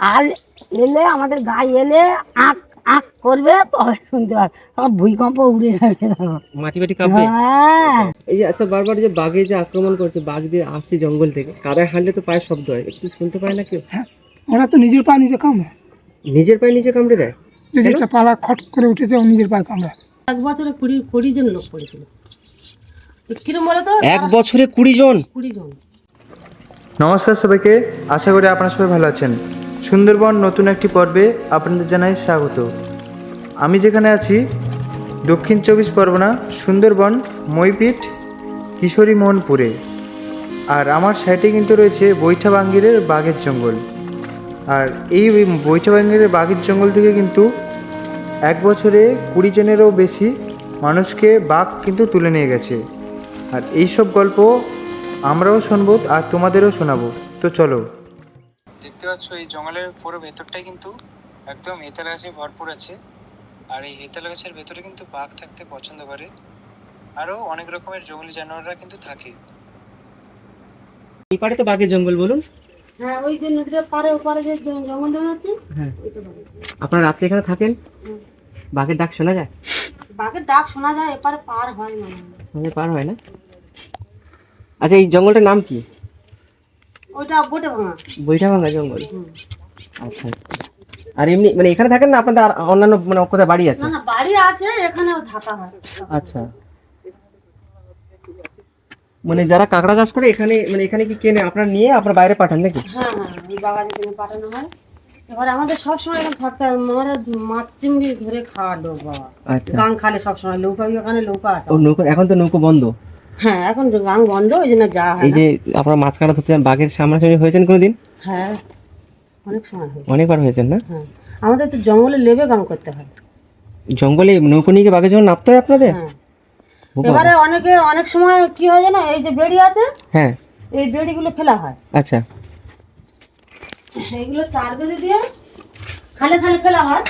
আর এলে আমাদের গায়ে এলে আঁক আঁক করবে তবে শুনতে পার তখন ভূমিকম্প উড়ে যাবে। মাটি বাটি কাঁপবে? হ্যাঁ। এই যে আচ্ছা বারবার যে বাঘে যে আক্রমণ করছে বাঘ যে আসছে জঙ্গল থেকে কাদায় হাঁটলে তো পায়ের শব্দ হয়। একটু শুনতে পায় না কেউ? ওরা তো নিজের পা নিজে কামড়ে। নিজের পায়ে নিজে কামড়ে দেয়? নিজেরটা পালা খট করে উঠেছে ও নিজের পায়ে কামড়ে। এক বছরে কুড়ি কুড়ি জন লোক পড়েছিল। কিরম বলো তো? এক বছরে কুড়ি জন? কুড়ি জন। নমস্কার সবাইকে আশা করি আপনারা সবাই ভালো আছেন। সুন্দরবন নতুন একটি পর্বে আপনাদের জানাই স্বাগত। আমি যেখানে আছি, দক্ষিণ চব্বিশ পরগনা, সুন্দরবন মইপিঠ কিশোরী মোহনপুরে আর আমার সাইডে কিন্তু রয়েছে বৈঠাবাঙ্গিরের বাঘের জঙ্গল। আর এই বৈঠাবাঙ্গিরের বাঘের জঙ্গল থেকে কিন্তু এক বছরে কুড়ি জনেরও বেশি মানুষকে বাঘ কিন্তু তুলে নিয়ে গেছে। আর এই সব গল্প আমরাও শুনব আর তোমাদেরও শোনাবো। তো চলো। দেখতে পাচ্ছ এই জঙ্গলের পুরো ভেতরটাই কিন্তু একদম হেতাল গাছে ভরপুর আছে। আর এই হেতাল গাছের ভেতরে কিন্তু বাঘ থাকতে পছন্দ করে। আরও অনেক রকমের জঙ্গলি জানোয়াররা কিন্তু থাকে। এই পারে তো বাঘের জঙ্গল বলুন। হ্যাঁ ওই যে নদীর পারে ওপারে যে জঙ্গল দেখা যাচ্ছে হ্যাঁ। আপনারা রাত্রে এখানে থাকেন? বাঘের ডাক শোনা যায়? বাঘের ডাক শোনা যায় এপারে পার হয় না। মানে পার হয় না? আচ্ছা এই জঙ্গলটার নাম কি? গোটে ভাঙা। জঙ্গল? আচ্ছা আচ্ছা। আর এমনি মানে এখানে থাকেন না? আপনাদের অন্যান্য মানে কোথায় বাড়ি আছে? না বাড়ি আছে এখানেও থাকা হয়। আচ্ছা। মানে যারা কাঁকড়া চাষ করে এখানে মানে এখানে কি কেনে? আপনারা নিয়ে আপনার বাইরে পাঠান নাকি? হ্যাঁ হ্যাঁ বাগানে কিনে পাঠানো হয়। এবারে আমাদের সবসময় এখানে থাকতে আমরা মাছ চিংড়ি ধরে খাওয়া লোক বাবা। আচ্ছা। গাং খালে সবসময় নৌকা ওখানে নৌকা আছে। ও নৌকো এখন তো নৌকো বন্ধ। হ্যাঁ এখন যে গাং বন্ধ ওই জন্য হয় এই যে আপনারা মাছ কাটা ধরতে বাঘের সামনাসামনি হয়েছেন কোনোদিন? হ্যাঁ অনেক সময় অনেকবার হয়েছেন না? হ্যাঁ আমাদের তো জঙ্গলে লেবে গান করতে হয়। জঙ্গলে নৌকো নিয়ে বাঘের জন্য নামতে হয় আপনাদের? হ্যাঁ। এবারে অনেকে অনেক সময় কি হয় জানো এই যে বেড়ি আছে হ্যাঁ। এই বেড়িগুলো ফেলা হয়। আচ্ছা। এইগুলো চার বেঁধে দিয়ে খালে খালে ফেলা হয়।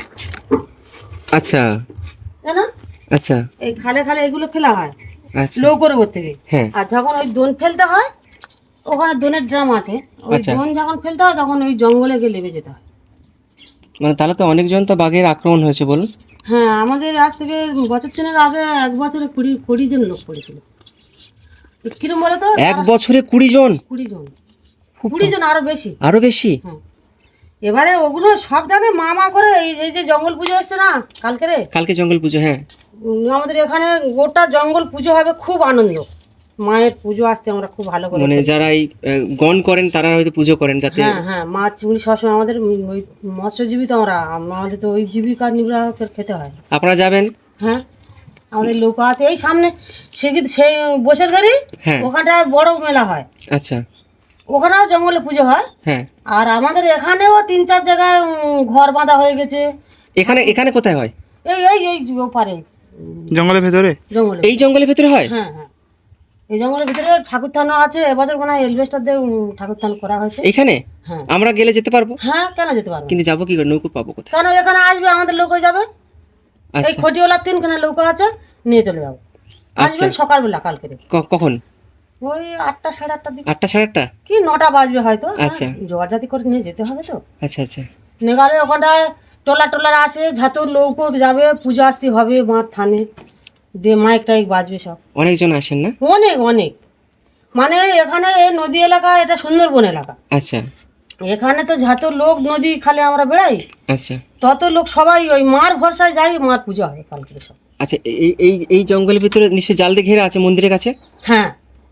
আচ্ছা। জানো? আচ্ছা। এই খালে খালে এগুলো ফেলা হয়। লৌকোর উপর থেকে। হ্যাঁ। আর যখন ওই দোন ফেলতে হয় ওখানে দোনের ড্রাম আছে। ওই আচ্ছা। দোন যখন ফেলতে হয় তখন ওই জঙ্গলে গিয়ে লেবে যেতে হয়। মানে তাহলে তো অনেকজন তো বাঘের আক্রমণ হয়েছে বলুন। হ্যাঁ আমাদের আজ থেকে বছর তিনেক আগে এক বছরে কুড়ি কুড়ি জন লোক পড়েছিল। কিরম বলো তো এক বছরে কুড়ি জন? কুড়ি জন। কুড়ি জন আরও বেশি। আরও বেশি? হ্যাঁ। এবারে ওগুলো সব জানে মামা করে এই এই যে জঙ্গল পুজো এসছে না কালকে রে? কালকে জঙ্গল পুজো হ্যাঁ। আমাদের এখানে গোটা জঙ্গল পুজো হবে খুব আনন্দ। মায়ের পুজো আসতে আমরা খুব ভালো করে মানে যারা এই গণ করেন তারা হয়তো পুজো করেন যাতে হ্যাঁ হ্যাঁ মাছ চিংড়ি সবসময় আমাদের ওই মৎস্যজীবী তো আমরা আমাদের তো ওই জীবিকা নির্বাহ করে খেতে হয়। আপনারা যাবেন? হ্যাঁ আমাদের লোক আছে এই সামনে সে সেই বসের গাড়ি হ্যাঁ। ওখানটায় বড় মেলা হয়। আচ্ছা। ওখানেও জঙ্গলে পুজো হয়। হ্যাঁ। আর আমাদের এখানেও তিন চার জায়গায় উম, ঘর বাঁধা হয়ে গেছে। এখানে এখানে কোথায় হয়? এই এই এই ওপারে। জঙ্গলের ভেতরে? জঙ্গলে। এই জঙ্গলের ভেতরে হয়? হ্যাঁ হ্যাঁ। এই জঙ্গলের ভিতরে ঠাকুর থানও আছে এবছর কোনো এলভেস্টার দিয়ে উম, ঠাকুর থান করা হয়েছে। এখানে? হ্যাঁ। আমরা গেলে যেতে পারব? হ্যাঁ কেন যেতে পারব? কিন্তু যাব কি করে? নৌকো পাবো কোথায়? কেন এখানে আসবে আমাদের লোক যাবে। এই আচ্ছা। খটিওয়ালা তিনখানা লোক আছে নিয়ে চলে যাব। আচ্ছা। আসবেন সকালবেলা কালকে। ক- কখন? ওই আটটা সাড়ে আটটার দিকে। আটটা সাড়ে আটটা? কি নটা বাজবে হয়তো? আচ্ছা। জোয়ার জাতি করে নিয়ে যেতে হবে তো। আচ্ছা আচ্ছা। নেগালে ওখানটায় টোলা টোলার আসে ঝাতুর লোকও যাবে পুজো আসতে হবে মার থানে। দিয়ে মাইক টাইক বাজবে সব। অনেকজন আসেন না? অনেক অনেক। মানে এখানে এই নদী এলাকা এটা সুন্দরবন এলাকা। আচ্ছা। এখানে তো যত লোক নদী খালে আমরা বেড়াই। আচ্ছা। তত লোক সবাই ওই মার ভরসায় যাই মার পুজো হয় কালকে সব। আচ্ছা এই এই এই জঙ্গলের ভিতরে নিশ্চয়ই জাল দিয়ে ঘেরা আছে মন্দিরের কাছে? হ্যাঁ।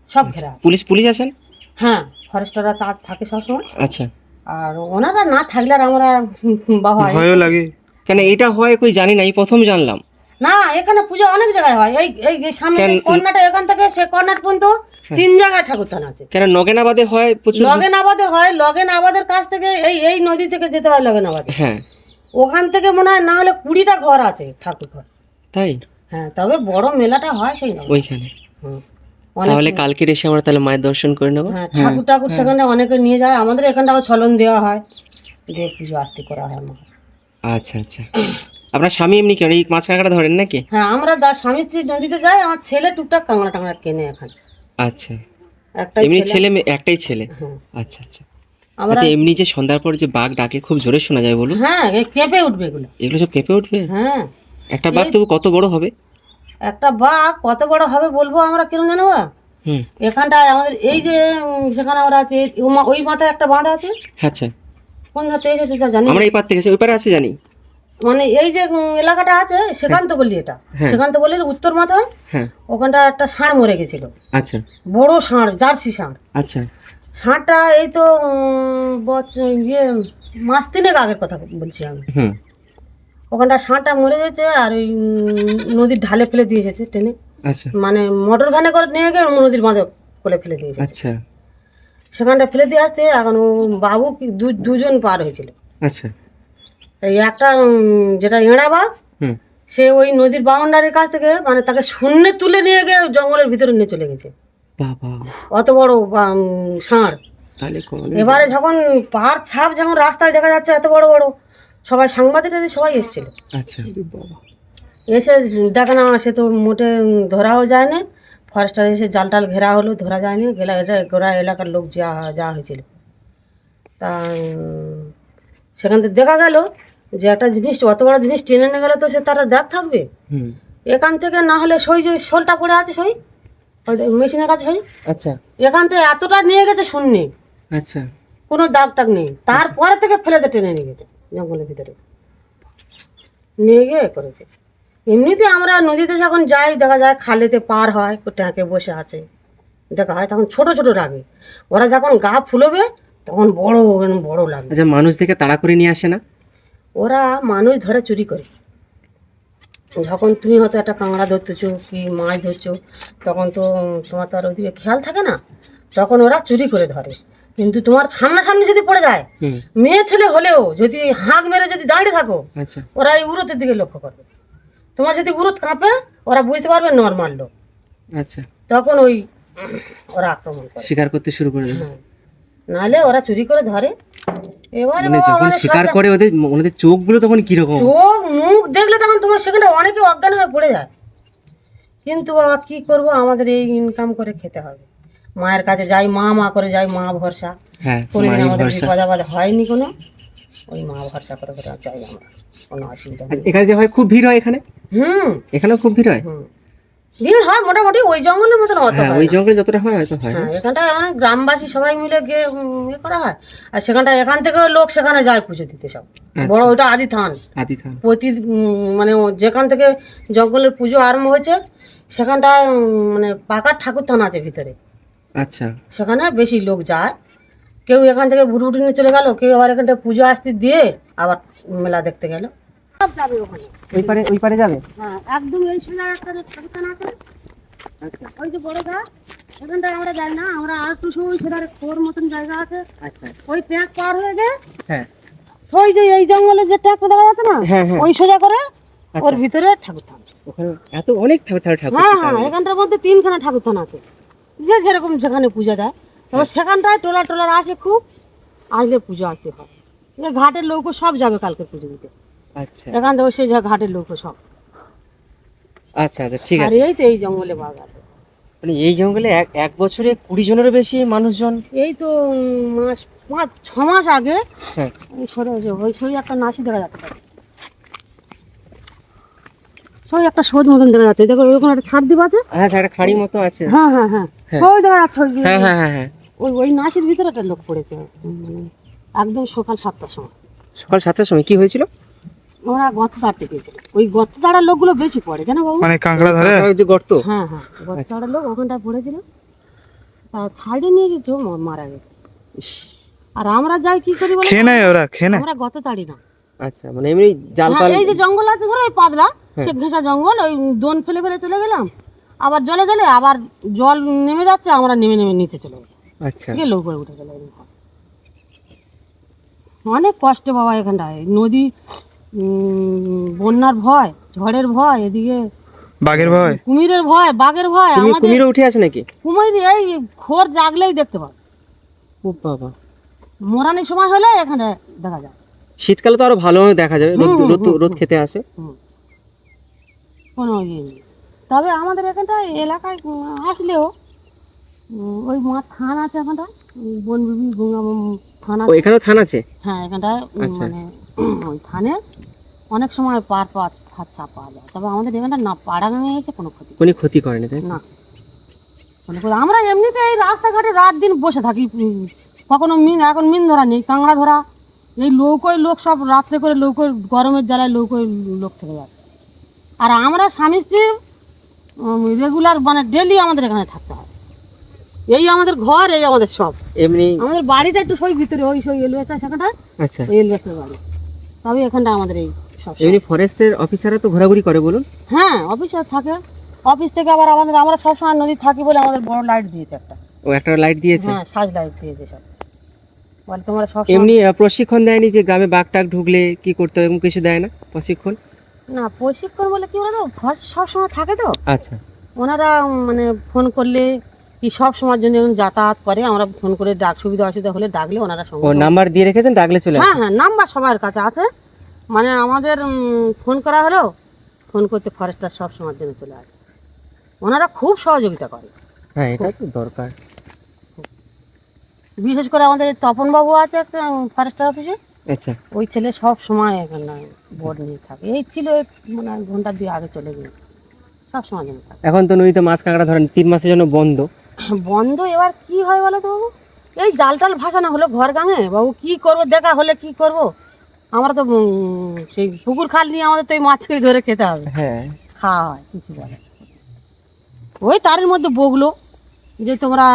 সব ঘেরা পুলিশ পুলিশ আছেন? হ্যাঁ ফরেস্টাররা তা থাকে সবসময়। আচ্ছা। আর ওনারা না থাকলে আর আমরা বাবা ভয়ও লাগে। কেন এটা হয় কই জানি না এই প্রথম জানলাম। না এখানে পুজো অনেক জায়গায় হয়। এই এই সামনে কর্নারটা এখান থেকে সে কর্নার পর্যন্ত তিন জায়গায় ঠাকুর থান আছে। কেন নগেনাবাদে হয় প্রচুর? লগেন আবাদে হয় লগেন আবাদের কাছ থেকে এই এই নদী থেকে যেতে হয় লগেন আবাদে হ্যাঁ। ওখান থেকে মনে হয় না হলে কুড়িটা ঘর আছে ঠাকুর ঘর তাই? হ্যাঁ তবে বড় মেলাটা হয় সেই ওইখানে। হুম। তাহলে কালকে এসে আমরা তাহলে মায়ের দর্শন করে নেব? হ্যাঁ ঠাকুর ঠাকুর সেখানে অনেকে নিয়ে যায় আমাদের এখানটা আবার ছলন দেওয়া হয়। দিয়ে পুজো আস্তি করা হয় আমাকে আচ্ছা আচ্ছা। আপনার স্বামী এমনি কেন এই মাছ কাঁকড়া ধরেন নাকি? হ্যাঁ আমরা দা স্বামী স্ত্রী নদীতে যাই আমার ছেলে টুকটাক কাঁকড়া টাংড়া কেনে এখানে। আচ্ছা। একটা এমনি ছেলে। মেয়ে- একটাই ছেলে? হ্যাঁ আচ্ছা আচ্ছা। আমরা আচ্ছা এমনি যে সন্ধ্যার পর যে বাঘ ডাকে খুব জোরে শোনা যায় বলুন। হ্যাঁ কেঁপে উঠবে এগুলো। এগুলো সব কেঁপে উঠবে? হ্যাঁ। একটা বাঘ তবু কত বড় হবে? একটা বাঘ কত বড় হবে বলব আমরা কেন জানো? বা? এখানটায় আমাদের এই যে সেখানে আমরা আছি ওই মাথায় একটা বাঁধ আছে? আচ্ছা। কোন ধাতে এসেছে জানি আমরা এই পার থেকে ওই পারে আছে জানি। মানে এই যে এলাকাটা আছে সেখান্ত বলি এটা। হ্যাঁ। সেখান্ত বলি উত্তর মাথায় হ্যাঁ। ওখানটা একটা ষাঁড় মরে গেছিল। আচ্ছা। বড় ষাঁড় জার্সি ষাঁড়। আচ্ছা। ষাঁড়টা এই তো ইয়ে মাস তিনেক আগের কথা বলছি আমি। হুম। ওখানটা ষাঁড়টা মরে গেছে আর ওই নদীর ঢালে ফেলে দিয়ে এসেছে ট্রেনে আচ্ছা। মানে মোটর ভ্যানে করে নিয়ে গিয়ে নদীর বাঁধে করে ফেলে দিয়ে আচ্ছা। সেখানটা ফেলে দিয়ে আসতে এখন ও বাবু দুজন পার হয়েছিল। আচ্ছা। এই একটা যেটা এঁড়া বাঘ সে ওই নদীর বাউন্ডারির কাছ থেকে মানে তাকে শূন্য তুলে নিয়ে গিয়ে জঙ্গলের ভিতরে নিয়ে চলে গেছে। অত বড় ষাঁড়। এবারে যখন পার ছাপ যখন রাস্তায় দেখা যাচ্ছে এত বড় বড়। সবাই সাংবাদিক সবাই এসেছিল। আচ্ছা। এসে দেখে না সে তো মোটে ধরাও যায় না ফরেস্টার এসে জাল টাল ঘেরা হলো ধরা যায়নি। গেলা এটা গোড়া এলাকার লোক যা যাওয়া হয়েছিল। তা সেখান থেকে দেখা গেল যে একটা জিনিস অত বড় জিনিস টেনে নিয়ে গেলে তো সে তারা দেখ থাকবে। এখান থেকে না হলে সই যে শোলটা পড়ে আছে সই মেশিনের কাছে সই। আচ্ছা। এখান থেকে এতটা নিয়ে গেছে শূন্যে। আচ্ছা। কোনো দাগ টাগ নেই। তারপরে থেকে ফেলে দিয়ে টেনে নিয়ে গেছে। জঙ্গলের ভিতরে। নিয়ে গিয়ে করেছে। এমনিতে আমরা নদীতে যখন যাই দেখা যায় খালেতে পার হয় ট্যাঁকে বসে আছে। দেখা হয় তখন ছোট ছোট লাগে ওরা যখন গা ফুলবে তখন বড় বড় লাগে আচ্ছা মানুষ দেখে তাড়া করে নিয়ে আসে না? ওরা মানুষ ধরে চুরি করে। যখন তুমি হয়তো একটা কাঁকড়া ধরতেছো কি মাছ ধরছো তখন তো তোমার তো আর ওদিকে খেয়াল থাকে না। তখন ওরা চুরি করে ধরে। কিন্তু তোমার সামনাসামনি যদি পড়ে যায় মেয়ে ছেলে হলেও যদি হাঁক মেরে যদি দাঁড়িয়ে থাকো আচ্ছা। ওরা এই উরতের দিকে লক্ষ্য করবে। তোমার যদি উরত কাঁপে ওরা বুঝতে পারবে নর্মাল লোক। আচ্ছা। তখন ওই ওরা আক্রমণ করে। শিকার করতে শুরু করে দেবে। নাহলে ওরা চুরি করে ধরে। এবারে মানে যখন শিকার করে ওদের ওদের চোখগুলো তখন কীরকম? চোখ মুখ দেখলে তখন তোমার সেখানে অনেকে অজ্ঞান হয়ে পড়ে যায়। কিন্তু বাবা কি করব? আমাদের এই ইনকাম করে খেতে হবে। মায়ের কাছে যাই মা মা করে যাই মা ভরসা। হ্যাঁ কোনোদিন আমাদের বিপদ আপদ হয়নি কোনো ওই মা ভরসা করে করে চাই আমরা কোনো অসুবিধা আচ্ছা, এখানে যে হয় খুব ভিড় হয় এখানে? হুম। এখানেও খুব ভিড় হয়? হুম। ভিড় হয় মোটামুটি ওই জঙ্গলের মতন অত হ্যাঁ ওই জঙ্গলে যতটা হয় হয়তো হয়। হ্যাঁ এখানটায় মানে গ্রামবাসী সবাই মিলে গিয়ে ইয়ে করা হয়। আর সেখানটায় এখান থেকেও লোক সেখানে যায় পুজো দিতে সব। বড় ওইটা আদি থান। আদি থান। প্রতি মানে যেখান থেকে জঙ্গলের পুজো আরম্ভ হয়েছে সেখানটায় মানে পাকার ঠাকুর থান আছে ভিতরে। আচ্ছা। সেখানে বেশি লোক যায়। কেউ এখান থেকে ভুটুভুটি নিয়ে চলে গেল কেউ আবার এখান থেকে পুজো আসতে দিয়ে আবার মেলা দেখতে গেল। সব যাবে ওখানে। ওই পারে ওই পারে যাবে? হ্যাঁ একদম এই সোজা একটা ঠাকুর থান আছে ওই যে বড় গাছ এখানটায় আমরা যাই না আমরা আর একটু ওই সেটার খোর মতন জায়গা আছে। আচ্ছা। ওই ট্যাঁক পার হয়ে হ্যাঁ। ওই যে এই জঙ্গলে যে ট্যাঁক দেখা যাচ্ছে না হ্যাঁ ওই সোজা করে ওর ভিতরে ঠাকুর থান ওখানে এত অনেক ঠাকুর ঠাকুর ঠাকুর হ্যাঁ হ্যাঁ এখানটার মধ্যে তিনখানা ঠাকুর থান আছে। যে যেরকম যেখানে পুজো দেয় তবে সেখানটায় টোলা টোলার আসে খুব আসলে পুজো আসতে হয় ঘাটের লোকও সব যাবে কালকে পুজো দিতে। আচ্ছা। এখান থেকে সেই যা ঘাটের লোকও সব। আচ্ছা আচ্ছা ঠিক আর আছে। এই তো এই জঙ্গলে বাঘ আছে। মানে এই জঙ্গলে এক এক বছরে কুড়ি জনেরও বেশি মানুষজন? এই তো মাস পাঁচ ছ মাস আগে হ্যাঁ। ওই সরে ওই একটা নাসি দেখা যাচ্ছে। সই একটা সোদ মতন দেখা যাচ্ছে দেখো ওইরকম একটা ছাড় দিব আছে। হ্যাঁ একটা খাড়ি মতো আছে। হ্যাঁ হ্যাঁ হ্যাঁ। হ্যাঁ। ওই দেখা যাচ্ছে হ্যাঁ হ্যাঁ হ্যাঁ হ্যাঁ। ওই ওই নাসির ভিতরে একটা লোক পড়েছে। একদম সকাল সাতটার সময়। সকাল সাতটার সময় কি হয়েছিল? ওরা গত তাড়তে গিয়েছিল। ওই গত তাড়ার লোকগুলো বেশি পড়ে কেন বাবু? মানে কাঁকড়া ধরে? ওই যে গর্ত। হ্যাঁ হ্যাঁ গত তাড়ার লোক ওখানটায় পড়েছিল। তা ছাড়ে নিয়ে গেছে মারা গেছে। আর আমরা যাই কি করি বলো খেয়ে নেয় ওরা খেয়ে নেয়। আমরা গত তাড়ি না। আচ্ছা মানে এমনি জাল হ্যাঁ, পাল এই যে জঙ্গল আছে ধরো ওই পাতলা হ্যাঁ। সে জঙ্গল ওই দোন ফেলে ফেলে চলে গেলাম। আবার জলে গেলে আবার জল নেমে যাচ্ছে আমরা নেমে নেমে নিচে চলে গেলাম। আচ্ছা। গেলে উপরে উঠে গেল অনেক কষ্টে বাবা এখানটায়। নদী উম, বন্যার ভয় ঝড়ের ভয় এদিকে বাঘের ভয়? কুমিরের ভয় বাঘের ভয় কুমির আমাদের কুমিরও উঠে আছে নাকি? কুমির এই খোর জাগলেই দেখতে পাবে। ও বাবা। মোরানির সময় হলে এখানে দেখা যায়। শীতকালে তো আরও ভালোভাবে দেখা যাবে রোদ রোদ রোদ খেতে আসে। কোনো ইয়ে নেই। তবে আমাদের এখানটায় এলাকায় আসলেও ওই মাঠ থান আছে এখানটা বন বিবি গঙ্গা থানা ও এখানেও থান আছে? হ্যাঁ এখানটায় আচ্ছা। মানে ওই থানে অনেক সময় পার পাত হাতটা পাওয়া যায়। তবে আমাদের এখানটা না পাড়া গাঙে এসে কোনো ক্ষতি কোনো ক্ষতি করেনি তাই না। কোনো ক্ষতি আমরা এমনিতে এই রাস্তাঘাটে রাত দিন বসে থাকি কখনো মিন এখন মিন ধরা নেই কাঁকড়া ধরা এই লৌকোয় লোক সব রাত্রে করে লৌকোয় গরমের জ্বালায় লৌকোয় লোক থেকে যায়। আর আমরা স্বামী স্ত্রী রেগুলার মানে ডেলি আমাদের এখানে থাকতে হয়। এই আমাদের ঘর এই আমাদের সব। এমনি আমাদের বাড়িটা একটু সই ভিতরে ওই সই এলবেস্টার সেখানটা আচ্ছা। এলবেস্টার বাড়ি। তবে এখানটা আমাদের এই সব এমনি ফরেস্টের অফিসাররা তো ঘোরাঘুরি করে বলুন। হ্যাঁ অফিসার থাকে। অফিস থেকে আবার আমাদের আমরা সবসময় নদী থাকি বলে আমাদের বড় লাইট দিয়েছে একটা। ও একটা লাইট দিয়েছে? হ্যাঁ সাজ লাইট দিয়েছে সব। বলে তোমরা সব এমনি প্রশিক্ষণ দেয়নি যে গ্রামে বাঘ টাক ঢুকলে কি করতে হবে এরকম কিছু দেয় না প্রশিক্ষণ? না প্রশিক্ষণ বলে কি বলতো? ঘর সবসময় থাকে তো। আচ্ছা। ওনারা মানে ফোন করলে কি সব সময়ের জন্য যাতায়াত করে আমরা ফোন করে ডাক সুবিধা অসুবিধা হলে ডাকলে ওনারা সঙ্গে ও নাম্বার দিয়ে রেখেছেন ডাকলে চলে হ্যাঁ হ্যাঁ নাম্বার সবার কাছে আছে। মানে আমাদের ফোন করা হলেও ফোন করতে ফরেস্টার সব সময়ের জন্য চলে আসে। ওনারা খুব সহযোগিতা করে। হ্যাঁ এটা তো দরকার। বিশেষ করে আমাদের তপনবাবু আছে একটা ফরেস্টার অফিসে আচ্ছা। ওই ছেলে সব সময় এখানে বোর্ড নিয়ে থাকে। এই ছিল মানে ঘণ্টা দিয়ে আগে চলে গেল। সব সময় এখন তো নদীতে মাছ কাঁকড়া ধরেন তিন মাসের জন্য বন্ধ। বন্ধ এবার কি হয় বলো তো বাবু? এই জাল টাল ভাসানো হলো ঘর গাঙে। বাবু কি করব? দেখা হলে কি করব? আমরা তো সেই পুকুর খাল নিয়ে আমাদের তো এই মাছকে ধরে খেতে হবে। হ্যাঁ। খাওয়া হয় কিছু বলে ওই তারের মধ্যে বগলো। যে তোমরা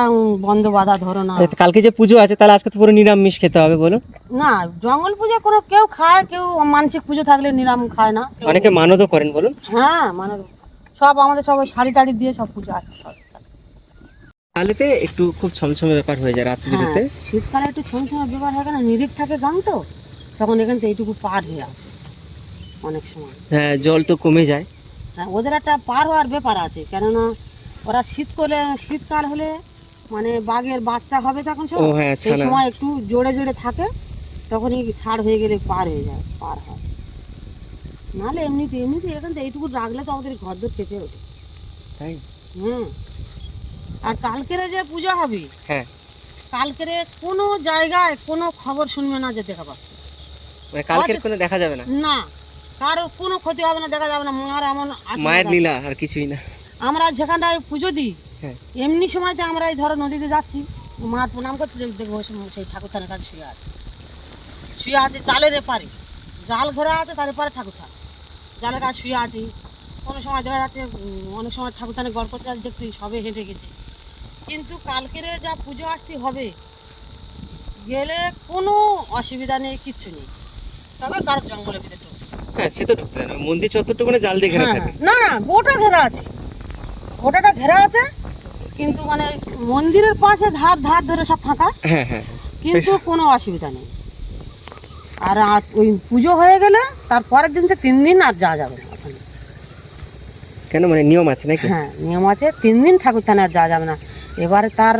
বন্ধ বাধা ধরো না। কালকে যে পুজো আছে তাহলে আজকে তো পুরো নিরামিষ খেতে হবে বলুন না জঙ্গল পুজো কোনো কেউ খায় কেউ মানসিক পুজো থাকলে নিরাম খায় না। অনেকে মানতও করেন বলুন। হ্যাঁ মানে সব আমাদের সব ওই শাড়ি টাড়ি দিয়ে সব পুজো আছে সব। তাহলেতে একটু খুব ছমছমে ব্যাপার হয়ে যায় হ্যাঁ রাত্রিতে শীতকালে একটু ছমছমে ব্যাপার হয় না নিরিখ থাকে গাং তো তখন এখান থেকে এইটুকু পার হয়ে আসে অনেক সময়। হ্যাঁ জল তো কমে যায়। হ্যাঁ ওদের একটা পার হওয়ার ব্যাপার আছে কেননা ওরা শীত করে শীতকাল হলে মানে বাঘের বাচ্চা হবে তখন সব। হ্যাঁ সেই সময় একটু জোরে জোরে থাকে তখনই ছাড় হয়ে গেলে পার হয়ে যায় পার হয়। নাহলে এমনিতে এমনিতে এখান থেকে এইটুকু রাখলে তো আমাদের ঘর দর চেপে ওঠে। তাই? হুম। আর কালকেরে যে পূজা হবে হ্যাঁ। কালকেরে কোনো জায়গায় কোনো খবর শুনবে না যে দেখা পাচ্ছে। মানে কালকের কোনো দেখা যাবে না? না কারও কোনো ক্ষতি হবে না দেখা যাবে না। মার এমন মায়ের লীলা আর কিছুই না। আমরা যেখানটায় পুজো দিই হ্যাঁ। এমনি সময়তে আমরা এই ধরো নদীতে যাচ্ছি মা প্রণাম করতে দেখি দেখব ওই সময় সেই ঠাকুর থানের কাছে শুয়ে আছে। শুয়ে আছে জালের এপারে। জাল ঘোরা আছে তার এপারে ঠাকুর থান। জালের কাছে শুয়ে আছি। কোনো সময় দেখা যাচ্ছে অনেক সময় ঠাকুর থানে গল্প দেখছি সবে হেঁটে গেছে। কিন্তু কালকের যা পুজো আসতে হবে গেলে কোনো অসুবিধা নেই কিচ্ছু নেই। তবে কার জঙ্গলের ভিতরে হ্যাঁ সে তো ঢুকতে মন্দির চত্বরটা মানে জাল দিয়ে ঘেরা হ্যাঁ, থাকে। না না গোটা ঘেরা আছে। গোটাটা ঘেরা আছে কিন্তু মানে মন্দিরের পাশে ধার ধার ধরে সব ফাঁকা। হ্যাঁ হ্যাঁ। কিন্তু কোনো অসুবিধা নেই। আর ওই পুজো হয়ে গেলে তার পরের দিন থেকে তিন দিন আর যাওয়া যাবে না কেন? মানে নিয়ম আছে নাকি? হ্যাঁ নিয়ম আছে তিন দিন ঠাকুর থানে আর যাওয়া যাবে না। এবারে তার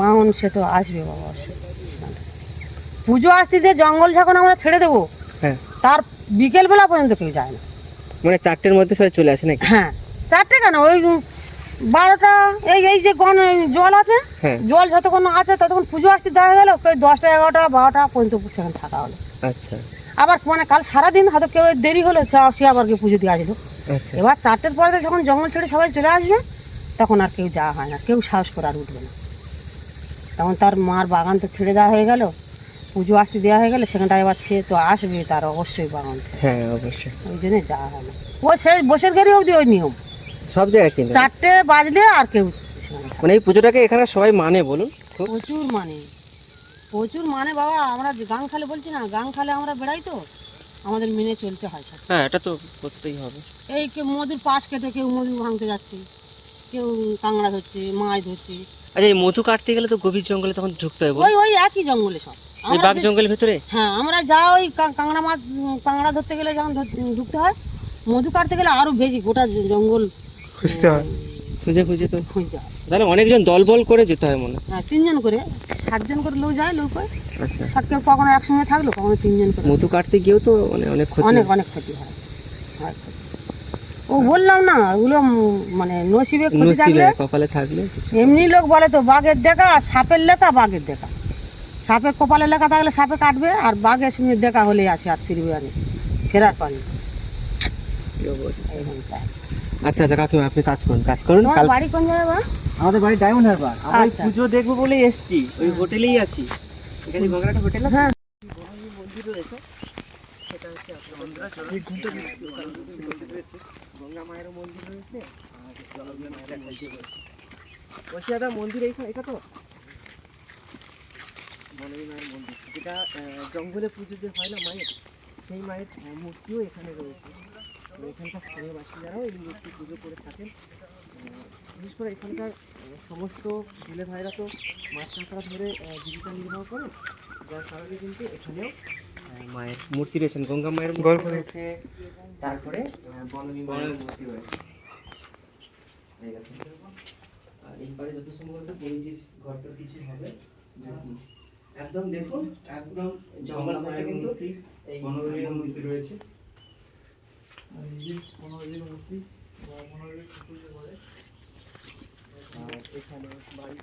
বাহন সে তো আসবে বাবা। পুজো আসতে যে জঙ্গল যখন আমরা ছেড়ে দেবো হ্যাঁ। তার বিকেলবেলা পর্যন্ত কেউ যায় না। মানে চারটের মধ্যে সবাই চলে আসে নাকি? হ্যাঁ চারটে কেন? ওই বারোটা এই এই যে গণ জল আছে হ্যাঁ। জল যতক্ষণ আছে ততক্ষণ পুজো আসতে দেখা গেল ওই দশটা এগারোটা বারোটা পর্যন্ত সেখানে থাকা হলো। আচ্ছা। আবার মানে কাল সারাদিন হয়তো কেউ দেরি হলো সে- সে আবার গিয়ে পুজো দিয়ে আসলো। আচ্ছা। এবার চারটের পরে যখন জঙ্গল ছেড়ে সবাই চলে আসবে তখন আর কেউ যাওয়া হয় না কেউ সাহস করে আর উঠবে না। তখন তার মার বাগান তো ছেড়ে দেওয়া হয়ে গেল পুজো আসতে দেওয়া হয়ে গেলে সেখানটা এবার সে তো আসবে তার অবশ্যই বাগান। হ্যাঁ অবশ্যই। ওই জন্যই যাওয়া হয় না। ওই সেই বসের গাড়ি অবধি ওই নিয়ম। সব জায়গায় কিন্তু চারটে বাজলে আর কেউ। মানে এই পুজোটাকে এখানে সবাই মানে বলুন। প্রচুর মানে। প্রচুর মানে বাবা আমরা গাং খালে বলছি না গাং খালে আমরা বেড়াই তো আমাদের মেনে চলতে হয় হ্যাঁ এটা তো করতেই হবে। এই কেউ মধুর পাশ কেটে কেউ মধু ভাঙতে যাচ্ছে কেউ কাঁকড়া ধরছে মাছ ধরছে। আচ্ছা এই মধু কাটতে গেলে তো গভীর জঙ্গলে তখন ঢুকতে হবে ওই ওই একই জঙ্গলে সব। এই বাঘ জঙ্গলের ভেতরে? হ্যাঁ আমরা যা ওই কাঁকড়া মাছ কাঁকড়া ধরতে গেলে যখন ঢুকতে হয় মধু কাটতে গেলে আরও বেশি গোটা জঙ্গল খুঁজতে হয়। খুঁজে খুঁজে তো খুঁজতে হয় তাহলে অনেকজন দল বল করে যেতে হয় মনে হয়। হ্যাঁ তিনজন করে। সাতজন করে লোক যায় লোক হয়। আচ্ছা। কেউ কখনো একসঙ্গে থাকল কখনো তিনজন করে। মধু কাটতে গিয়েও তো মানে অনেক ক্ষতি অনেক অনেক ক্ষতি হয়। ও বললাম না ওগুলো মানে নসিবে ক্ষতি থাকলে কপালে থাকলে এমনি লোক বলে তো বাঘের দেখা আর সাপের লেখা বাঘের দেখা। সাপে কপালে লেখা থাকলে সাপে কাটবে আর বাঘের সঙ্গে দেখা হলেই আছে আর ফিরবে আমি ফেরার পানি। আচ্ছা আচ্ছা কাকিমা আপনি কাজ করুন কাজ করুন। কাল বাড়ি কোন জায়গায় বা? আমাদের বাড়ি ডায়মন্ড হারবার। আমরা আচ্ছা। পুজো দেখব বলেই এসেছি। ওই হোটেলেই আছি। এখানে গঙ্গাটা হোটেল আছে? হ্যাঁ। মন্দির রয়েছে সেটা হচ্ছে গঙ্গা মায়ের মন্দির রয়েছে আর জলঙ্গি মায়ের মন্দির রয়েছে বলছি দাদা মন্দির এইখানে এটা তো? বনবী মায়ের মন্দির। যেটা জঙ্গলে পুজো যে হয় না মায়ের সেই মায়ের মূর্তিও এখানে রয়েছে। এখানকার স্থানীয় বাসিন্দারাও এই মূর্তি পুজো করে থাকেন। বিশেষ করে এখানকার সমস্ত ছেলে ভাইরা তো মাছ কাঁকড়া ধরে জীবিকা নির্বাহ করে। যার কারণে কিন্তু এখানেও মায়ের মূর্তি রয়েছেন গঙ্গা মায়ের গল্প রয়েছে। তারপরে মায়ের মূর্তি রয়েছে। আর যত সম্ভবত পরিচিত ঘরটার কিছু হবে একদম দেখুন একদম জঙ্গল কিন্তু এই মূর্তি রয়েছে। আর এখানে বাড়ি